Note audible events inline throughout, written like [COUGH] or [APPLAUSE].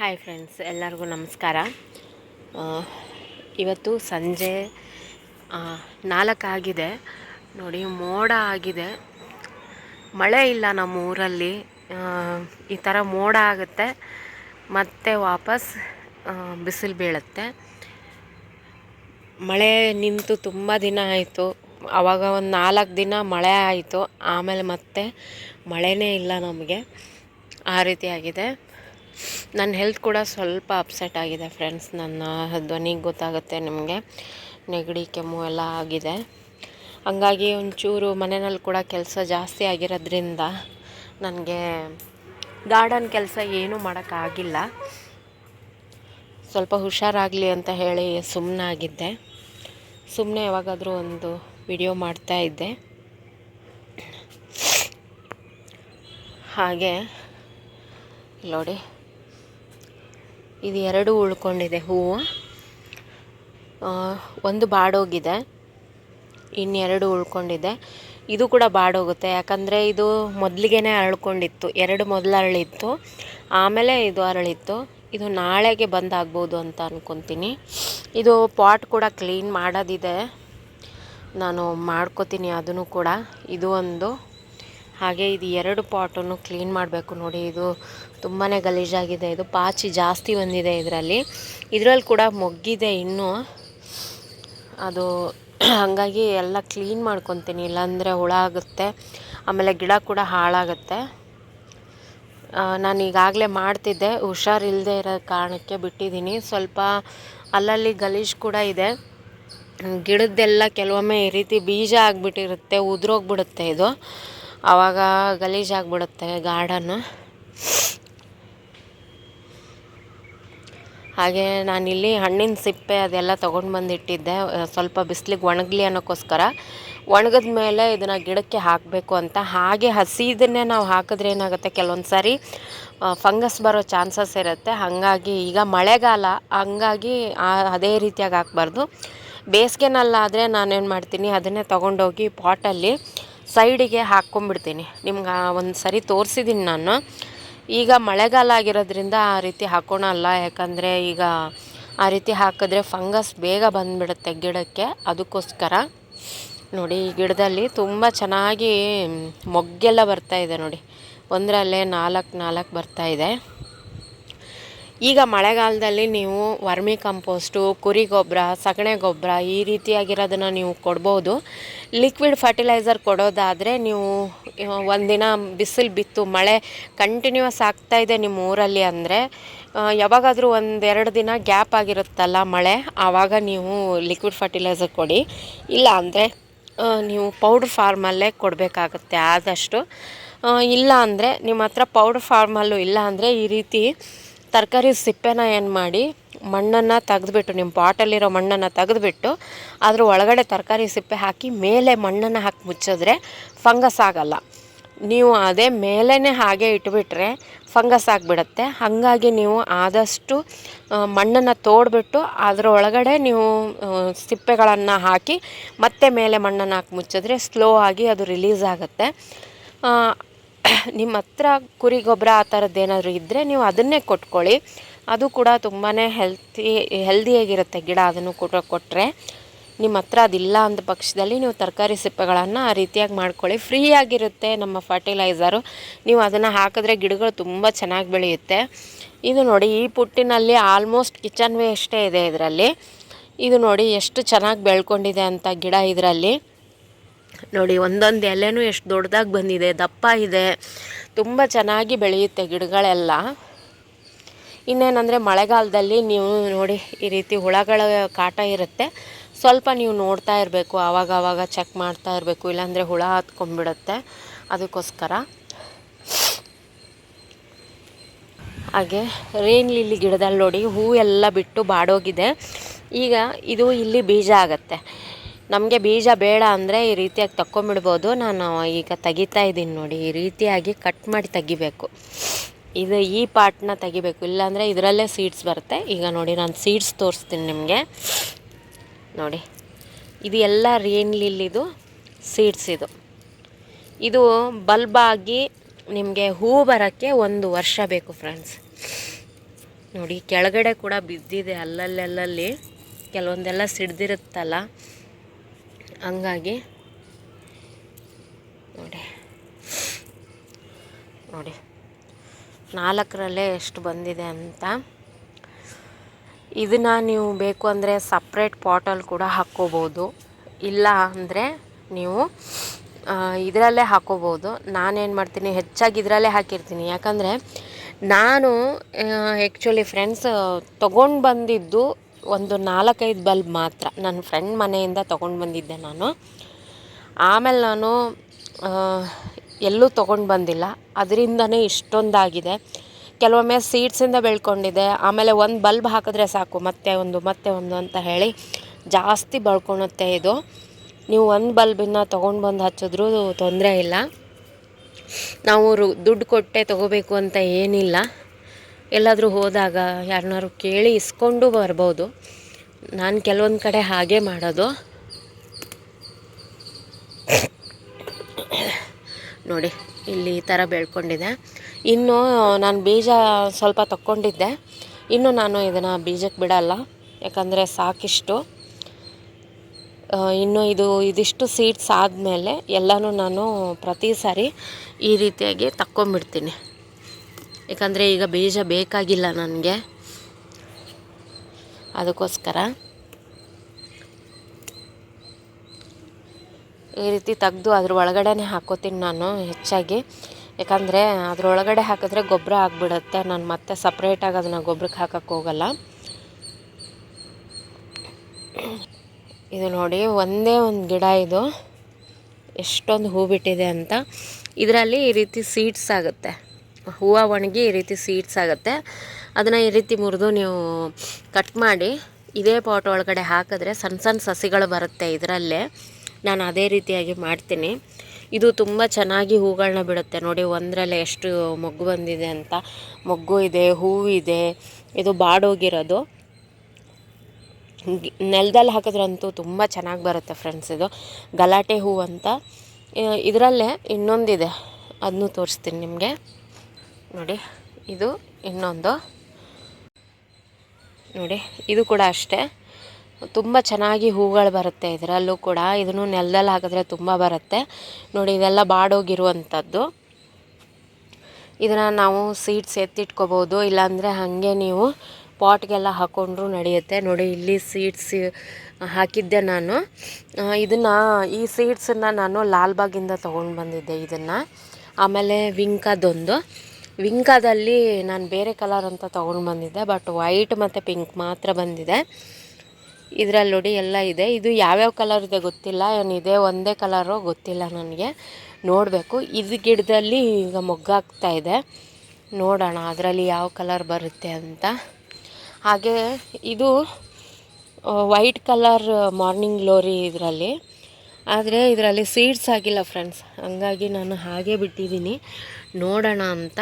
Hi friends, ಎಲ್ಲರಿಗೂ ನಮಸ್ಕಾರ. ಇವತ್ತು ಸಂಜೆ ನಾಲ್ಕಾಗಿದೆ ನೋಡಿ, ಮೋಡ ಆಗಿದೆ. ಮಳೆ ಇಲ್ಲ ನಮ್ಮ ಊರಲ್ಲಿ ಈ ಥರ ಮೋಡ ಆಗುತ್ತೆ. ಮತ್ತೆ ವಾಪಸ್ ಬಿಸಿಲು ಬೀಳುತ್ತೆ. ಮಳೆ ನಿಂತು ತುಂಬ ದಿನ ಆಯಿತು. ಆವಾಗ ಒಂದು ನಾಲ್ಕು ದಿನ ಮಳೆ ಆಯಿತು. ಆಮೇಲೆ ಮತ್ತೆ ಮಳೆನೇ ಇಲ್ಲ ನಮಗೆ. ಆ ರೀತಿ ಆಗಿದೆ. ನನ್ನ ಹೆಲ್ತ್ ಕೂಡ ಸ್ವಲ್ಪ ಅಪ್ಸೆಟ್ ಆಗಿದೆ ಫ್ರೆಂಡ್ಸ್ ನನ್ನ ಧ್ವನಿಗೆ ಗೊತ್ತಾಗುತ್ತೆ ನಿಮಗೆ. ನೆಗಡಿ, ಕೆಮ್ಮು ಎಲ್ಲ ಆಗಿದೆ. ಹಂಗಾಗಿ ಒಂಚೂರು ಮನೆಯಲ್ಲಿ ಕೂಡ ಕೆಲಸ ಜಾಸ್ತಿ ಆಗಿರೋದ್ರಿಂದ ನನಗೆ ಗಾರ್ಡನ್ ಕೆಲಸ ಏನೂ ಮಾಡೋಕ್ಕಾಗಿಲ್ಲ ಸ್ವಲ್ಪ ಹುಷಾರಾಗಲಿ ಅಂತ ಹೇಳಿ ಸುಮ್ಮನಾಗಿದ್ದೆ ಸುಮ್ಮನೆ ಯಾವಾಗಾದರೂ ಒಂದು ವಿಡಿಯೋ ಮಾಡ್ತಾ ಇದ್ದೆ. ಹಾಗೆ, ನೋಡಿ. ಇದು ಎರಡು ಉಳ್ಕೊಂಡಿದೆ ಹೂವು. ಒಂದು ಬಾಡೋಗಿದೆ. ಇನ್ನೆರಡು ಉಳ್ಕೊಂಡಿದೆ. ಇದು ಕೂಡ ಬಾಡೋಗುತ್ತೆ. ಯಾಕಂದರೆ ಇದು ಮೊದಲಿಗೆನೇ ಅರಳ್ಕೊಂಡಿತ್ತು. ಎರಡು ಮೊದಲು ಅರಳಿತ್ತು. ಆಮೇಲೆ ಇದು ಅರಳಿತ್ತು. ಇದು ನಾಳೆಗೆ ಬಂದಾಗ್ಬೋದು ಅಂತ ಅಂದ್ಕೊತೀನಿ ಇದು ಪಾಟ್ ಕೂಡ ಕ್ಲೀನ್ ಮಾಡೋದಿದೆ. ನಾನು ಮಾಡ್ಕೋತೀನಿ ಅದನ್ನು ಕೂಡ. ಇದು ಒಂದು. ಹಾಗೆ ಇದು ಎರಡು ಪಾಟನ್ನು ಕ್ಲೀನ್ ಮಾಡಬೇಕು ನೋಡಿ. ಇದು ತುಂಬಾ ಗಲೀಜಾಗಿದೆ. ಇದು ಪಾಚಿ ಜಾಸ್ತಿ ಬಂದಿದೆ ಇದರಲ್ಲಿ. ಇದರಲ್ಲಿ ಕೂಡ ಮೊಗ್ಗಿದೆ ಇನ್ನೂ. ಅದು ಹಾಗಾಗಿ ಎಲ್ಲ ಕ್ಲೀನ್ ಮಾಡ್ಕೊತೀನಿ. ಇಲ್ಲಾಂದರೆ ಹುಳ ಆಗುತ್ತೆ. ಆಮೇಲೆ ಗಿಡ ಕೂಡ ಹಾಳಾಗುತ್ತೆ. ನಾನು ಈಗಾಗಲೇ ಮಾಡ್ತಿದ್ದೆ. ಹುಷಾರಿಲ್ಲದೆ ಇರೋ ಕಾರಣಕ್ಕೆ ಬಿಟ್ಟಿದ್ದೀನಿ. ಸ್ವಲ್ಪ ಅಲ್ಲಲ್ಲಿ ಗಲೀಜು ಕೂಡ ಇದೆ. ಗಿಡದ್ದೆಲ್ಲ ಕೆಲವೊಮ್ಮೆ ಈ ರೀತಿ ಬೀಜ ಆಗಿಬಿಟ್ಟಿರುತ್ತೆ. ಉದುರೋಗ್ಬಿಡುತ್ತೆ ಇದು. ಆವಾಗ ಗಲೀಜಾಗ್ಬಿಡುತ್ತೆ ಗಾರ್ಡನ್ನು. ಹಾಗೆ ನಾನಿಲ್ಲಿ ಹಣ್ಣಿನ ಸಿಪ್ಪೆ ಅದೆಲ್ಲ ತೊಗೊಂಡು ಬಂದಿಟ್ಟಿದ್ದೆ. ಸ್ವಲ್ಪ ಬಿಸಿಲಿಗೆ ಒಣಗಲಿ ಅನ್ನೋಕ್ಕೋಸ್ಕರ. ಒಣಗಿದ ಮೇಲೆ ಇದನ್ನು ಗಿಡಕ್ಕೆ ಹಾಕಬೇಕು ಅಂತ. ಹಾಗೆ ಹಸಿದನ್ನೇ ನಾವು ಹಾಕಿದ್ರೆ ಏನಾಗುತ್ತೆ? ಕೆಲವೊಂದು ಸಾರಿ ಫಂಗಸ್ ಬರೋ ಚಾನ್ಸಸ್ ಇರುತ್ತೆ. ಹಾಗಾಗಿ ಈಗ ಮಳೆಗಾಲ, ಹಂಗಾಗಿ ಅದೇ ರೀತಿಯಾಗಿ ಹಾಕ್ಬಾರ್ದು. ಬೇಸಿಗೆನಲ್ಲಾದರೆ ನಾನೇನು ಮಾಡ್ತೀನಿ? ಅದನ್ನೇ ತೊಗೊಂಡೋಗಿ ಪಾಟಲ್ಲಿ ಸೈಡಿಗೆ ಹಾಕ್ಕೊಂಬಿಡ್ತೀನಿ ನಿಮ್ಗೆ ಒಂದು ಸರಿ ತೋರಿಸಿದ್ದೀನಿ ನಾನು. ಈಗ ಮಳೆಗಾಲ ಆಗಿರೋದ್ರಿಂದ ಆ ರೀತಿ ಹಾಕೋಣಲ್ಲ ಯಾಕಂದರೆ ಈಗ ಆ ರೀತಿ ಹಾಕಿದ್ರೆ ಫಂಗಸ್ ಬೇಗ ಬಂದುಬಿಡುತ್ತೆ ಗಿಡಕ್ಕೆ. ಅದಕ್ಕೋಸ್ಕರ ನೋಡಿ ಈ ಗಿಡದಲ್ಲಿ ತುಂಬ ಚೆನ್ನಾಗಿ ಮೊಗ್ಗೆಲ್ಲ ಬರ್ತಾ ಇದೆ ನೋಡಿ. ಒಂದರಲ್ಲೇ ನಾಲ್ಕು ನಾಲ್ಕು ಬರ್ತಾ ಇದೆ. ಈಗ ಮಳೆಗಾಲದಲ್ಲಿ ನೀವು ವರ್ಮಿ ಕಂಪೋಸ್ಟು, ಕುರಿ ಗೊಬ್ಬರ ಸಗಣಿ ಗೊಬ್ಬರ ಈ ರೀತಿಯಾಗಿರೋದನ್ನು ನೀವು ಕೊಡ್ಬೋದು. ಲಿಕ್ವಿಡ್ ಫರ್ಟಿಲೈಸರ್ ಕೊಡೋದಾದರೆ ನೀವು ಒಂದಿನ ಬಿಸಿಲು ಬಿತ್ತು, ಮಳೆ ಕಂಟಿನ್ಯೂಸ್ ಆಗ್ತಾ ಇದೆ ನಿಮ್ಮ ಊರಲ್ಲಿ ಅಂದರೆ ಯಾವಾಗಾದರೂ ಒಂದೆರಡು ದಿನ ಗ್ಯಾಪ್ ಆಗಿರುತ್ತಲ್ಲ ಮಳೆ, ಆವಾಗ ನೀವು ಲಿಕ್ವಿಡ್ ಫರ್ಟಿಲೈಸರ್ ಕೊಡಿ. ಇಲ್ಲ ಅಂದರೆ ನೀವು ಪೌಡ್ರ್ ಫಾರ್ಮಲ್ಲೇ ಕೊಡಬೇಕಾಗತ್ತೆ ಆದಷ್ಟು. ಇಲ್ಲ ಅಂದರೆ ನಿಮ್ಮ ಹತ್ರ ಪೌಡ್ರ್ ಫಾರ್ಮಲ್ಲೂ ಇಲ್ಲ ಅಂದರೆ ಈ ರೀತಿ ತರಕಾರಿ ಸಿಪ್ಪೆನ ಏನು ಮಾಡಿ ಮಣ್ಣನ್ನು ತೆಗೆದ್ಬಿಟ್ಟು ನಿಮ್ಮ ಪಾಟಲ್ಲಿರೋ ಮಣ್ಣನ್ನು ತೆಗೆದ್ಬಿಟ್ಟು, ಅದ್ರ ಒಳಗಡೆ ತರಕಾರಿ ಸಿಪ್ಪೆ ಹಾಕಿ ಮೇಲೆ ಮಣ್ಣನ್ನು ಹಾಕಿ ಮುಚ್ಚಿದ್ರೆ ಫಂಗಸ್ ಆಗಲ್ಲ. ನೀವು ಅದೇ ಮೇಲೇ ಹಾಗೆ ಇಟ್ಬಿಟ್ರೆ ಫಂಗಸ್ ಆಗಿಬಿಡತ್ತೆ. ಹಾಗಾಗಿ ನೀವು ಆದಷ್ಟು ಮಣ್ಣನ್ನು ತೋಡ್ಬಿಟ್ಟು ಅದರ ಒಳಗಡೆ ನೀವು ಸಿಪ್ಪೆಗಳನ್ನು ಹಾಕಿ ಮತ್ತೆ ಮೇಲೆ ಮಣ್ಣನ್ನು ಹಾಕಿ ಮುಚ್ಚಿದ್ರೆ ಸ್ಲೋ ಆಗಿ ಅದು ರಿಲೀಸ್ ಆಗುತ್ತೆ. [COUGHS] ನಿಮ್ಮ ಹತ್ರ ಕುರಿ ಗೊಬ್ಬರ ಆ ಥರದ್ದು ಏನಾದರೂ ಇದ್ದರೆ ನೀವು ಅದನ್ನೇ ಕೊಟ್ಕೊಳ್ಳಿ. ಅದು ಕೂಡ ತುಂಬಾ ಹೆಲ್ತಿ ಹೆಲ್ದಿಯಾಗಿರುತ್ತೆ ಗಿಡ ಅದನ್ನು ಕೂಡ ಕೊಟ್ಟರೆ ನಿಮ್ಮ ಹತ್ರ ಅದಿಲ್ಲ ಅಂದ ಪಕ್ಷದಲ್ಲಿ ನೀವು ತರಕಾರಿ ಸಿಪ್ಪೆಗಳನ್ನು ಆ ರೀತಿಯಾಗಿ ಮಾಡ್ಕೊಳ್ಳಿ. ಫ್ರೀಯಾಗಿರುತ್ತೆ ನಮ್ಮ ಫರ್ಟಿಲೈಸರು ನೀವು ಅದನ್ನು ಹಾಕಿದ್ರೆ ಗಿಡಗಳು ತುಂಬ ಚೆನ್ನಾಗಿ ಬೆಳೆಯುತ್ತೆ. ಇದು ನೋಡಿ, ಈ ಪುಟ್ಟಿನಲ್ಲಿ ಆಲ್ಮೋಸ್ಟ್ ಕಿಚನ್ ವೇಸ್ಟೇ ಇದೆ ಇದರಲ್ಲಿ. ಇದು ನೋಡಿ, ಎಷ್ಟು ಚೆನ್ನಾಗಿ ಬೆಳ್ಕೊಂಡಿದೆ ಅಂತ ಗಿಡ ಇದರಲ್ಲಿ. ನೋಡಿ, ಒಂದೊಂದು ಎಲೆನೂ ಎಷ್ಟು ದೊಡ್ಡದಾಗಿ ಬಂದಿದೆ, ದಪ್ಪ ಇದೆ. ತುಂಬ ಚೆನ್ನಾಗಿ ಬೆಳೆಯುತ್ತೆ ಗಿಡಗಳೆಲ್ಲ. ಇನ್ನೇನಂದರೆ, ಮಳೆಗಾಲದಲ್ಲಿ ನೀವು ನೋಡಿ, ಈ ರೀತಿ ಹುಳಗಳ ಕಾಟ ಇರುತ್ತೆ. ಸ್ವಲ್ಪ ನೀವು ನೋಡ್ತಾ ಇರಬೇಕು ಆವಾಗ ಆವಾಗ ಚೆಕ್ ಮಾಡ್ತಾ ಇರಬೇಕು, ಇಲ್ಲಾಂದರೆ ಹುಳ ಹತ್ಕೊಂಡ್ಬಿಡುತ್ತೆ. ಅದಕ್ಕೋಸ್ಕರ. ಹಾಗೆ ರೇನ್ ಲಿಲ್ಲಿ ಗಿಡದಲ್ಲಿ ನೋಡಿ ಹೂ ಎಲ್ಲ ಬಿಟ್ಟು ಬಾಡೋಗಿದೆ. ಈಗ ಇದು ಇಲ್ಲಿ ಬೀಜ ಆಗತ್ತೆ. ನಮಗೆ ಬೀಜ ಬೇಡ ಅಂದರೆ ಈ ರೀತಿಯಾಗಿ ತಕ್ಕೊಂಬಿಡ್ಬೋದು. ನಾನು ಈಗ ತೆಗಿತಾ ಇದ್ದೀನಿ ನೋಡಿ, ಈ ರೀತಿಯಾಗಿ ಕಟ್ ಮಾಡಿ ತೆಗಿಬೇಕು. ಇದು ಈ ಪಾರ್ಟ್ನ ತೆಗಿಬೇಕು. ಇಲ್ಲಾಂದರೆ ಇದರಲ್ಲೇ ಸೀಡ್ಸ್ ಬರುತ್ತೆ. ಈಗ ನೋಡಿ, ನಾನು ಸೀಡ್ಸ್ ತೋರಿಸ್ತೀನಿ ನಿಮಗೆ. ನೋಡಿ, ಇದು ಎಲ್ಲ ರೇನ್ ಲಿಲ್ಲಿದು ಸೀಡ್ಸ್ ಇದು. ಇದು ಬಲ್ಬಾಗಿ ನಿಮಗೆ ಹೂ ಬರೋಕ್ಕೆ ಒಂದು ವರ್ಷ ಬೇಕು ಫ್ರೆಂಡ್ಸ್ ನೋಡಿ, ಕೆಳಗಡೆ ಕೂಡ ಬಿದ್ದಿದೆ ಅಲ್ಲಲ್ಲಲ್ಲಿ ಕೆಲವೊಂದೆಲ್ಲ ಸಿಡ್ದಿರುತ್ತಲ್ಲ. ಹಂಗಾಗಿ ನೋಡಿ. ನೋಡಿ. ನಾಲ್ಕರಲ್ಲೇ ಎಷ್ಟು ಬಂದಿದೆ ಅಂತ. ಇದನ್ನು ನೀವು ಬೇಕು ಅಂದರೆ ಸಪ್ರೇಟ್ ಪಾಟಲ್ಲಿ ಕೂಡ ಹಾಕ್ಕೋಬೋದು. ಇಲ್ಲ ಅಂದರೆ ನೀವು ಇದರಲ್ಲೇ ಹಾಕ್ಕೋಬೋದು. ನಾನೇನು ಮಾಡ್ತೀನಿ, ಹೆಚ್ಚಾಗಿ ಇದರಲ್ಲೇ ಹಾಕಿರ್ತೀನಿ. ಯಾಕಂದರೆ ನಾನು ಆ್ಯಕ್ಚುಲಿ ಫ್ರೆಂಡ್ಸ್ ತೊಗೊಂಡು ಬಂದಿದ್ದು ಒಂದು ನಾಲ್ಕೈದು ಬಲ್ಬ್ ಮಾತ್ರ ನನ್ನ ಫ್ರೆಂಡ್ ಮನೆಯಿಂದ ತೊಗೊಂಡು ಬಂದಿದ್ದೆ ನಾನು. ಆಮೇಲೆ ನಾನು ಎಲ್ಲೂ ತೊಗೊಂಡು ಬಂದಿಲ್ಲ. ಅದರಿಂದನೇ ಇಷ್ಟೊಂದಾಗಿದೆ. ಕೆಲವೊಮ್ಮೆ ಸೀಡ್ಸಿಂದ ಬೆಳ್ಕೊಂಡಿದೆ ಆಮೇಲೆ ಒಂದು ಬಲ್ಬ್ ಹಾಕಿದ್ರೆ ಸಾಕು, ಮತ್ತೆ ಒಂದು ಮತ್ತೆ ಒಂದು ಅಂತ ಹೇಳಿ ಜಾಸ್ತಿ ಬಳ್ಕೊಳುತ್ತೆ ಇದು. ನೀವು ಒಂದು ಬಲ್ಬನ್ನ ತೊಗೊಂಡು ಬಂದು ಹಚ್ಚಿದ್ರೂ ತೊಂದರೆ ಇಲ್ಲ. ನಾವು ದುಡ್ಡು ಕೊಟ್ಟೆ ತೊಗೋಬೇಕು ಅಂತ ಏನಿಲ್ಲ. ಎಲ್ಲಾದರೂ ಹೋದಾಗ ಯಾರನ್ನಾರು ಕೇಳಿ ಇಸ್ಕೊಂಡು ಬರ್ಬೋದು. ನಾನು ಕೆಲವೊಂದು ಕಡೆ ಹಾಗೆ ಮಾಡೋದು. ನೋಡಿ, ಇಲ್ಲಿ ಈ ಥರ ಬೆಳ್ಕೊಂಡಿದೆ. ಇನ್ನು ನಾನು ಬೀಜ ಸ್ವಲ್ಪ ತಕ್ಕೊಂಡಿದ್ದೆ. ಇನ್ನು ನಾನು ಇದನ್ನು ಬೀಜಕ್ಕೆ ಬಿಡಲ್ಲ, ಯಾಕಂದರೆ ಸಾಕಿಷ್ಟು. ಇನ್ನು ಇದು, ಇದಿಷ್ಟು ಸೀಡ್ಸ್ ಆದಮೇಲೆ ಎಲ್ಲನೂ ನಾನು ಪ್ರತಿ ಸಾರಿ ಈ ರೀತಿಯಾಗಿ ತಕ್ಕೊಂಬಿಡ್ತೀನಿ ಯಾಕಂದರೆ ಈಗ ಬೀಜ ಬೇಕಾಗಿಲ್ಲ ನನಗೆ. ಅದಕ್ಕೋಸ್ಕರ. ಈ ರೀತಿ ತೆಗ್ದು ಅದ್ರ ಒಳಗಡೆನೆ ಹಾಕೋತೀನಿ ನಾನು ಹೆಚ್ಚಾಗಿ. ಯಾಕಂದರೆ ಅದ್ರೊಳಗಡೆ ಹಾಕಿದ್ರೆ ಗೊಬ್ಬರ ಆಗಿಬಿಡುತ್ತೆ. ನಾನು ಮತ್ತೆ ಸಪ್ರೇಟಾಗಿ ಅದನ್ನು ಗೊಬ್ಬರಕ್ಕೆ ಹಾಕಕ್ಕೆ ಹೋಗಲ್ಲ. ಇದು ನೋಡಿ, ಒಂದೇ ಒಂದು ಗಿಡ ಇದು. ಎಷ್ಟೊಂದು ಹೂ ಬಿಟ್ಟಿದೆ ಅಂತ. ಇದರಲ್ಲಿ ಈ ರೀತಿ ಸೀಡ್ಸ್ ಆಗುತ್ತೆ. ಹೂವು ಒಣಗಿ ಈ ರೀತಿ ಸೀಡ್ಸ್ ಆಗುತ್ತೆ. ಅದನ್ನು ಈ ರೀತಿ ಮುರಿದು ನೀವು ಕಟ್ ಮಾಡಿ ಇದೇ ಪಾಟ್ ಒಳಗಡೆ ಹಾಕಿದ್ರೆ ಸಣ್ಣ ಸಣ್ಣ ಸಸಿಗಳು ಬರುತ್ತೆ ಇದರಲ್ಲೇ. ನಾನು ಅದೇ ರೀತಿಯಾಗಿ ಮಾಡ್ತೀನಿ. ಇದು ತುಂಬ ಚೆನ್ನಾಗಿ ಹೂಗಳನ್ನ ಬಿಡುತ್ತೆ. ನೋಡಿ, ಒಂದರಲ್ಲೇ ಎಷ್ಟು ಮೊಗ್ಗು ಬಂದಿದೆ ಅಂತ. ಮೊಗ್ಗು ಇದೆ ಹೂವಿದೆ ಇದು ಬಾಡೋಗಿರೋದು. ನೆಲದಲ್ಲಿ ಹಾಕಿದ್ರಂತೂ ತುಂಬ ಚೆನ್ನಾಗಿ ಬರುತ್ತೆ ಫ್ರೆಂಡ್ಸ್ ಇದು. ಗಲಾಟೆ ಹೂವು ಅಂತ. ಇದರಲ್ಲೇ ಇನ್ನೊಂದಿದೆ. ಅದನ್ನು ತೋರಿಸ್ತೀನಿ ನಿಮಗೆ. ನೋಡಿ, ಇದು ಇನ್ನೊಂದು. ನೋಡಿ, ಇದು ಕೂಡ ಅಷ್ಟೇ. ತುಂಬ ಚೆನ್ನಾಗಿ ಹೂಗಳು ಬರುತ್ತೆ ಇದರಲ್ಲೂ ಕೂಡ. ಇದನ್ನು ನೆಲದಲ್ಲಿ ಹಾಕಿದ್ರೆ ತುಂಬ ಬರುತ್ತೆ. ನೋಡಿ, ಇದೆಲ್ಲ ಬಾಡೋಗಿರುವಂಥದ್ದು. ಇದನ್ನು ನಾವು ಸೀಡ್ಸ್ ಎತ್ತಿಟ್ಕೋಬೋದು. ಇಲ್ಲಾಂದರೆ ಹಾಗೆ ನೀವು ಪಾಟ್ಗೆಲ್ಲ ಹಾಕ್ಕೊಂಡ್ರು ನಡೆಯುತ್ತೆ. ನೋಡಿ, ಇಲ್ಲಿ ಸೀಡ್ಸ್ ಹಾಕಿದ್ದೆ ನಾನು. ಇದನ್ನು ಈ ಸೀಡ್ಸನ್ನು ನಾನು ಲಾಲ್ಬಾಗಿಂದ ತೊಗೊಂಡು ಬಂದಿದ್ದೆ ಇದನ್ನು. ಆಮೇಲೆ ವಿಂಕದೊಂದು. ವಿಂಕದಲ್ಲಿ ನಾನು ಬೇರೆ ಕಲರ್ ಅಂತ ತೊಗೊಂಡು ಬಂದಿದ್ದೆ ಬಟ್ ವೈಟ್ ಮತ್ತು ಪಿಂಕ್ ಮಾತ್ರ ಬಂದಿದೆ. ಇದರಲ್ಲಿ ನೋಡಿ ಎಲ್ಲ ಇದೆ. ಇದು ಯಾವ್ಯಾವ ಕಲರ್ ಇದೆ ಗೊತ್ತಿಲ್ಲ ಏನಿದೆ ಒಂದೇ ಕಲರು ಗೊತ್ತಿಲ್ಲ ನನಗೆ. ನೋಡಬೇಕು. ಇದು ಗಿಡದಲ್ಲಿ ಈಗ ಮೊಗ್ಗಾಗ್ತಾ ಇದೆ. ನೋಡೋಣ ಅದರಲ್ಲಿ ಯಾವ ಕಲರ್ ಬರುತ್ತೆ ಅಂತ. ಹಾಗೆ ಇದು ವೈಟ್ ಕಲರ್ ಮಾರ್ನಿಂಗ್ ಗ್ಲೋರಿ ಇದರಲ್ಲಿ. ಆದರೆ ಇದರಲ್ಲಿ ಸೀಡ್ಸ್ ಆಗಿಲ್ಲ ಫ್ರೆಂಡ್ಸ್ ಹಂಗಾಗಿ ನಾನು ಹಾಗೆ ಬಿಟ್ಟಿದ್ದೀನಿ. ನೋಡೋಣ ಅಂತ.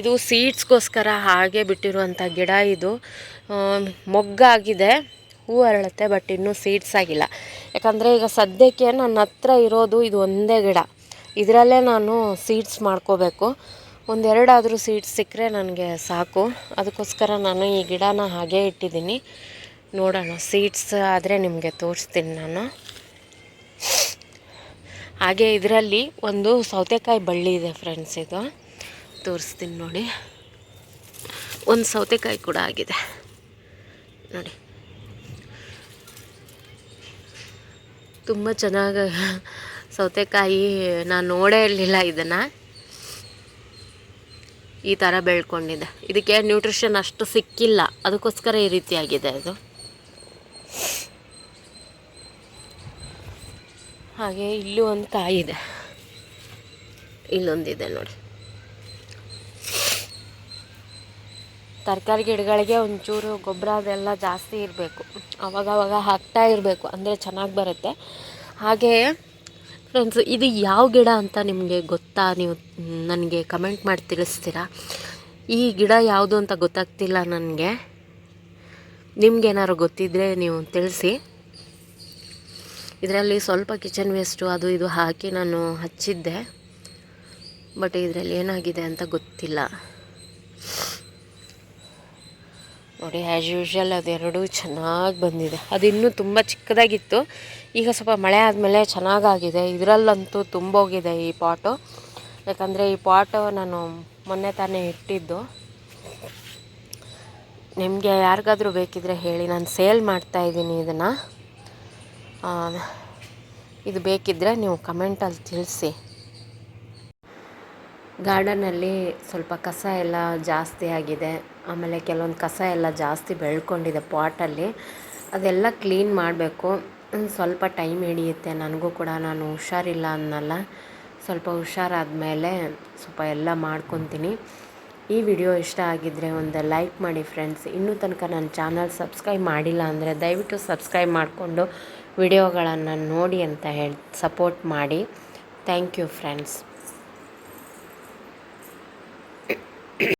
ಇದು ಸೀಡ್ಸ್ಗೋಸ್ಕರ ಹಾಗೆ ಬಿಟ್ಟಿರುವಂಥ ಗಿಡ ಇದು. ಮೊಗ್ಗಾಗಿದೆ, ಹೂ ಅರಳುತ್ತೆ ಬಟ್ ಇನ್ನೂ ಸೀಡ್ಸ್ ಆಗಿಲ್ಲ. ಯಾಕಂದರೆ ಈಗ ಸದ್ಯಕ್ಕೆ ನನ್ನ ಹತ್ರ ಇರೋದು ಇದು ಒಂದೇ ಗಿಡ. ಇದರಲ್ಲೇ ನಾನು ಸೀಡ್ಸ್ ಮಾಡ್ಕೋಬೇಕು. ಒಂದೆರಡಾದರೂ ಸೀಡ್ಸ್ ಸಿಕ್ಕರೆ ನನಗೆ ಸಾಕು. ಅದಕ್ಕೋಸ್ಕರ ನಾನು ಈ ಗಿಡನ ಹಾಗೇ ಇಟ್ಟಿದ್ದೀನಿ. ನೋಡೋಣ, ಸೀಡ್ಸ್ ಆದರೆ ನಿಮಗೆ ತೋರಿಸ್ತೀನಿ ನಾನು. ಹಾಗೆ ಇದರಲ್ಲಿ ಒಂದು ಸೌತೆಕಾಯಿ ಬಳ್ಳಿ ಇದೆ ಫ್ರೆಂಡ್ಸ್ ಇದು. ತೋರಿಸ್ತೀನಿ ನೋಡಿ. ಒಂದು ಸೌತೆಕಾಯಿ ಕೂಡ ಆಗಿದೆ. ನೋಡಿ. ತುಂಬ ಚೆನ್ನಾಗಿ ಸೌತೆಕಾಯಿ ನಾನು ನೋಡೇ ಇರಲಿಲ್ಲ ಇದನ್ನು. ಈ ಥರ ಬೆಳ್ಕೊಂಡಿದೆ. ಇದಕ್ಕೆ ನ್ಯೂಟ್ರಿಷನ್ ಅಷ್ಟು ಸಿಕ್ಕಿಲ್ಲ. ಅದಕ್ಕೋಸ್ಕರ ಈ ರೀತಿಯಾಗಿದೆ ಅದು. ಹಾಗೆ ಇಲ್ಲೂ ಒಂದು ಕಾಯಿ ಇದೆ. ಇಲ್ಲೊಂದಿದೆ ನೋಡಿ. ತರಕಾರಿ ಗಿಡಗಳಿಗೆ ಒಂಚೂರು ಗೊಬ್ಬರ ಅದೆಲ್ಲ ಜಾಸ್ತಿ ಇರಬೇಕು. ಅವಾಗವಾಗ ಹಾಕ್ತಾ ಇರಬೇಕು, ಅಂದರೆ ಚೆನ್ನಾಗಿ ಬರುತ್ತೆ. ಹಾಗೆ ಫ್ರೆಂಡ್ಸ್, ಇದು ಯಾವ ಗಿಡ ಅಂತ ನಿಮಗೆ ಗೊತ್ತಾ? ನೀವು ನನಗೆ ಕಮೆಂಟ್ ಮಾಡಿ ತಿಳಿಸ್ತೀರಾ? ಈ ಗಿಡ ಯಾವುದು ಅಂತ ಗೊತ್ತಾಗ್ತಿಲ್ಲ ನನಗೆ. ನಿಮ್ಗೇನಾದ್ರು ಗೊತ್ತಿದ್ದರೆ ನೀವು ತಿಳಿಸಿ. ಇದರಲ್ಲಿ ಸ್ವಲ್ಪ ಕಿಚನ್ ವೇಸ್ಟು ಅದು ಇದು ಹಾಕಿ ನಾನು ಹಚ್ಚಿದ್ದೆ. ಬಟ್ ಇದರಲ್ಲಿ ಏನಾಗಿದೆ ಅಂತ ಗೊತ್ತಿಲ್ಲ. ನೋಡಿ ಆ್ಯಸ್ ಯೂಶ್ವಲ್ ಅದೆರಡೂ ಚೆನ್ನಾಗಿ ಬಂದಿದೆ. ಅದು ಇನ್ನೂ ತುಂಬ ಚಿಕ್ಕದಾಗಿತ್ತು. ಈಗ ಸ್ವಲ್ಪ ಮಳೆ ಆದಮೇಲೆ ಚೆನ್ನಾಗಾಗಿದೆ. ಇದರಲ್ಲಂತೂ ತುಂಬೋಗಿದೆ ಈ ಪಾಟು. ಯಾಕಂದರೆ ಈ ಪಾಟು ನಾನು ಮೊನ್ನೆ ತಾನೇ ಇಟ್ಟಿದ್ದು. ನಿಮಗೆ ಯಾರಿಗಾದರೂ ಬೇಕಿದ್ರೆ ಹೇಳಿ. ನಾನು ಸೇಲ್ ಮಾಡ್ತಾಯಿದ್ದೀನಿ ಇದನ್ನು. ಇದು ಬೇಕಿದ್ದರೆ ನೀವು ಕಮೆಂಟಲ್ಲಿ ತಿಳಿಸಿ. ಗಾರ್ಡನಲ್ಲಿ ಸ್ವಲ್ಪ ಕಸ ಎಲ್ಲ ಜಾಸ್ತಿ ಆಗಿದೆ. ಆಮೇಲೆ ಕೆಲವೊಂದು ಕಸ ಎಲ್ಲ ಜಾಸ್ತಿ ಬೆಳ್ಕೊಂಡಿದೆ ಪಾಟಲ್ಲಿ ಅದೆಲ್ಲ ಕ್ಲೀನ್ ಮಾಡಬೇಕು. ಸ್ವಲ್ಪ ಟೈಮ್ ಹಿಡಿಯುತ್ತೆ. ನನಗೂ ಕೂಡ ನಾನು ಹುಷಾರಿಲ್ಲ ಅನ್ನಲ್ಲ. ಸ್ವಲ್ಪ ಹುಷಾರಾದ ಮೇಲೆ ಸ್ವಲ್ಪ ಎಲ್ಲ ಮಾಡ್ಕೊತೀನಿ. ಈ ವಿಡಿಯೋ ಇಷ್ಟ ಆಗಿದ್ದರೆ ಒಂದು ಲೈಕ್ ಮಾಡಿ ಫ್ರೆಂಡ್ಸ್ ಇನ್ನೂ ತನಕ ನನ್ನ ಚಾನಲ್ ಸಬ್ಸ್ಕ್ರೈಬ್ ಮಾಡಿಲ್ಲ ಅಂದರೆ ದಯವಿಟ್ಟು ಸಬ್ಸ್ಕ್ರೈಬ್ ಮಾಡಿಕೊಂಡು ವಿಡಿಯೋಗಳನ್ನು ನೋಡಿ ಅಂತ ಹೇಳಿ ಸಪೋರ್ಟ್ ಮಾಡಿ. Thank you friends